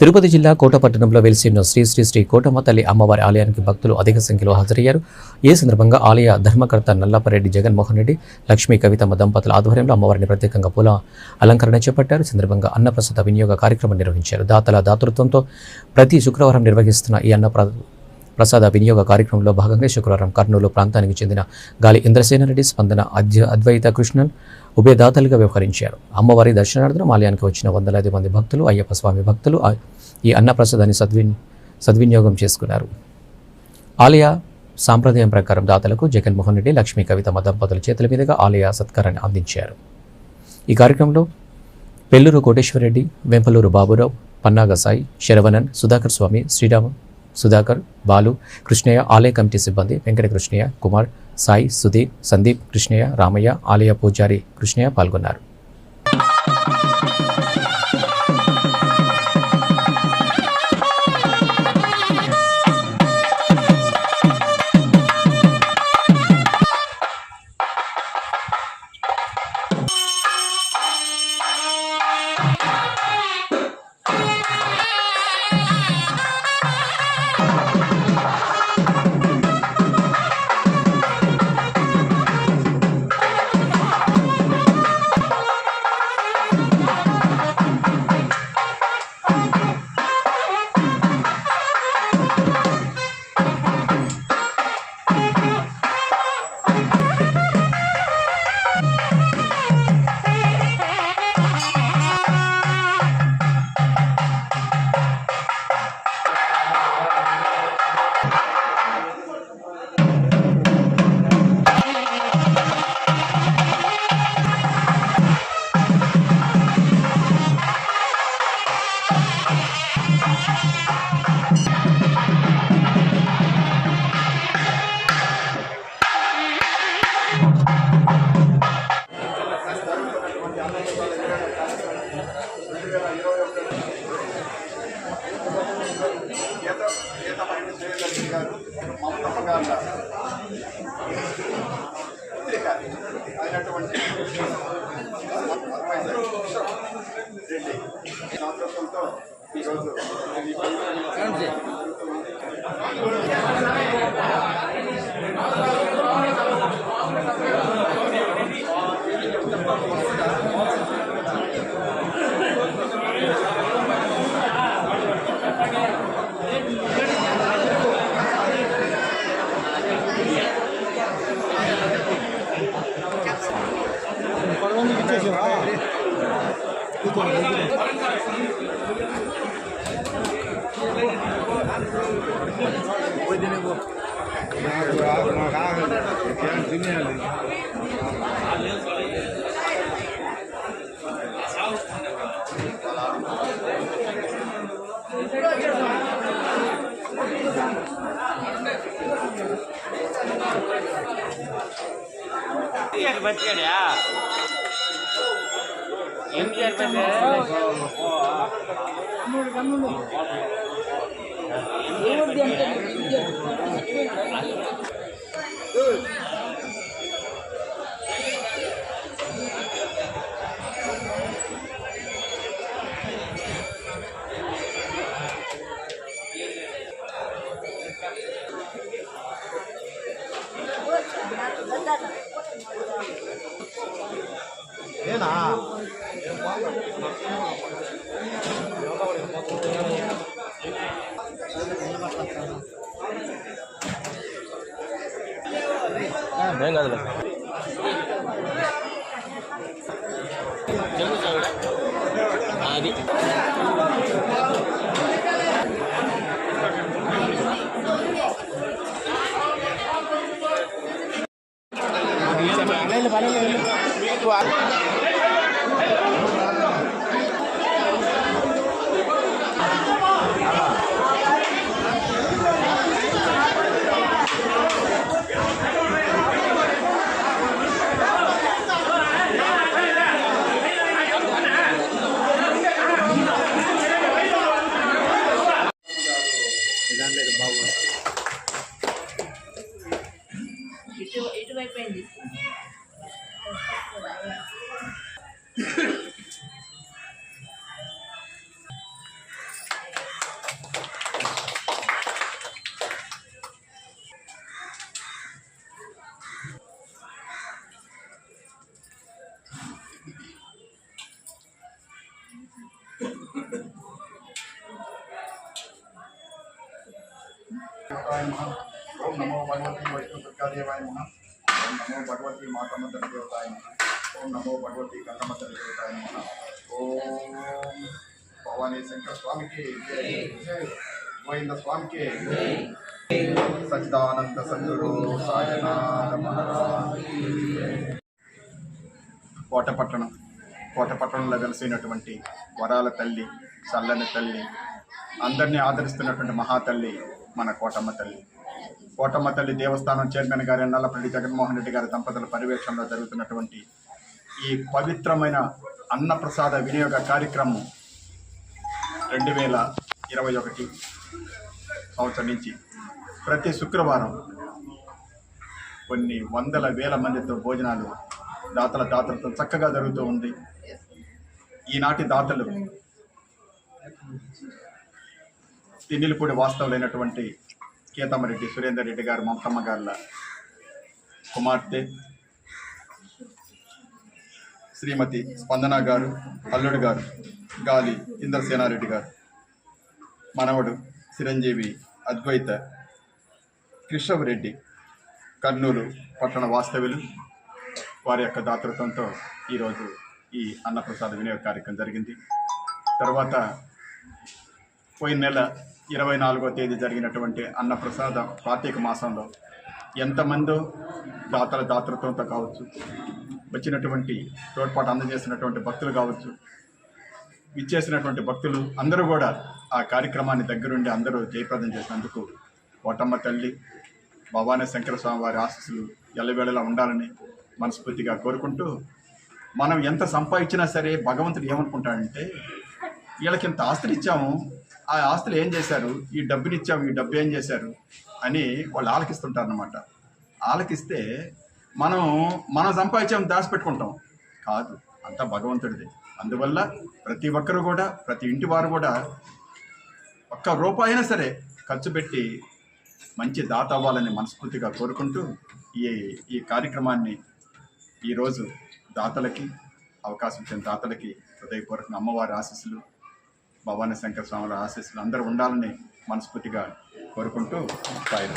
తిరుపతి జిల్లా కోటపట్టణంలో వెలిసి ఉన్న శ్రీ శ్రీ శ్రీ కోటమ్మ తల్లి అమ్మవారి ఆలయానికి భక్తులు అధిక సంఖ్యలో హాజరయ్యారు. ఈ సందర్భంగా ఆలయ ధర్మకర్త నల్లపరెడ్డి జగన్మోహన్ రెడ్డి లక్ష్మీ కవితమ్మ దంపతుల ఆధ్వర్యంలో అమ్మవారిని ప్రత్యేకంగా పూల అలంకరణ చేపట్టారు. సందర్భంగా అన్నప్రసాద వినియోగ కార్యక్రమం నిర్వహించారు. దాతల దాతృత్వంతో ప్రతి శుక్రవారం నిర్వహిస్తున్న ఈ అన్న ప్రసాద వినియోగ కార్యక్రమంలో భాగంగా శుక్రవారం కర్నూలు ప్రాంతానికి చెందిన గాలి ఇంద్రసేనారెడ్డి స్పందన అద్య అద్వైత కృష్ణన్ ఉభయదాతలుగా వ్యవహరించారు. అమ్మవారి దర్శనార్థం ఆలయానికి వచ్చిన వందలాది మంది భక్తులు అయ్యప్ప స్వామి భక్తులు ఈ అన్నప్రసాదాన్ని సద్విన్ సద్వినియోగం చేసుకున్నారు. ఆలయ సాంప్రదాయం ప్రకారం దాతలకు జగన్మోహన్ రెడ్డి లక్ష్మీ కవిత దంపతుల చేతుల మీదుగా ఆలయ సత్కారాన్ని అందించారు. ఈ కార్యక్రమంలో పెల్లూరు కోటేశ్వరరెడ్డి వెంపలూరు బాబురావు పన్నాగసాయి శరవణన్ సుధాకర్ స్వామి శ్రీరామ సుధాకర్ బాలు కృష్ణయ్య ఆలయ కమిటీ సిబ్బంది వెంకట కృష్ణయ్య కుమార్ సాయి సుధీర్ సందీప్ కృష్ణయ్య రామయ్య ఆలయ పూజారి కృష్ణయ్య పాల్గొన్నారు. అయినటువంటి రెడ్డి నాయకత్వంతో ఈరోజు ఈ 印度？别拿。బతికాడా ఎన్టీఆర్ బతికాడా ఏం కాదులే తెలుగు చదువుడా? అది ओम नमो भगवती वैष्णव सत्कार्यवाय नमः ओम नमो भगवती माता मदन देवताय नमः ఓం నమో భగవతి కన్నమ తల్లి ఓం భవానీ శంకర స్వామికి గోవింద స్వామికి జై. సచ్చిదానంద సద్గురు సాయనాథ మహారాజ్. కోటపట్టణం. కోటపట్టణంలో వెలిసినటువంటి వరాల తల్లి చల్లని తల్లి అందరినీ ఆదరిస్తున్నటువంటి మహాతల్లి మన కోటమ్మ తల్లి. కోటమ్మ తల్లి దేవస్థానం చైర్మన్ గారి నల్లపల్లి జగన్మోహన్ రెడ్డి గారి దంపతుల పర్యవేక్షణలో జరుగుతున్నటువంటి ఈ పవిత్రమైన అన్నప్రసాద వినియోగ కార్యక్రమం రెండు వేల ఇరవై ఒకటి సంవత్సరం నుంచి ప్రతి శుక్రవారం కొన్ని వందల వేల మందితో భోజనాలు దాతల దాతలతో చక్కగా జరుగుతూ ఉంది. ఈనాటి దాతలు తిన్నిలపూడి వాస్తవులైనటువంటి కేతమ్మరెడ్డి సురేందర్ రెడ్డి గారు మమతమ్మ గారుల కుమార్తె శ్రీమతి స్పందన గారు అల్లుడు గారు గాలి ఇంద్రసేనారెడ్డి గారు. మనవడు చిరంజీవి అద్వైత కృష్ణవరెడ్డి కర్నూలు పట్టణ వాస్తవ్యులు. వారి యొక్క దాతృత్వంతో ఈరోజు ఈ అన్నప్రసాద వినియోగ కార్యక్రమం జరిగింది. తర్వాత పోయిన నెల ఇరవై నాలుగో తేదీ జరిగినటువంటి అన్నప్రసాద కార్తీక మాసంలో ఎంతమందో దాతల దాతృత్వంతో కావచ్చు వచ్చినటువంటి తోడ్పాటు అందజేసినటువంటి భక్తులు కావచ్చు ఇచ్చేసినటువంటి భక్తులు అందరూ కూడా ఆ కార్యక్రమాన్ని దగ్గరుండి అందరూ జయప్రదం చేసినందుకు కోటమ్మ తల్లి భవానీ శంకర స్వామి వారి ఆశీస్సులు ఎల్లవేళలా ఉండాలని మనస్ఫూర్తిగా కోరుకుంటూ మనం ఎంత సంపాదించినా సరే భగవంతుడు ఏమనుకుంటాడంటే వీళ్ళకి ఇంత ఆస్తులు ఇచ్చాము ఆ ఆస్తులు ఏం చేశారు ఈ డబ్బుని ఇచ్చాము ఈ డబ్బు ఏం చేశారు అని వాళ్ళు ఆలకిస్తుంటారు అనమాట ఆలకిస్తే మనం మనం సంపాదించాము దాచిపెట్టుకుంటాం. కాదు అంతా భగవంతుడిది. అందువల్ల ప్రతి ఒక్కరు కూడా ప్రతి ఇంటి వారు కూడా ఒక్క రూపాయి అయినా సరే ఖర్చు పెట్టి మంచి దాత అవ్వాలని మనస్ఫూర్తిగా కోరుకుంటూ ఈ ఈ కార్యక్రమాన్ని ఈరోజు దాతలకి అవకాశం ఇచ్చిన దాతలకి హృదయపూర్వక అమ్మవారి ఆశీస్సులు భవానీ శంకర స్వాముల ఆశీస్సులు అందరూ ఉండాలని మనస్ఫూర్తిగా కోరుకుంటూ సాయి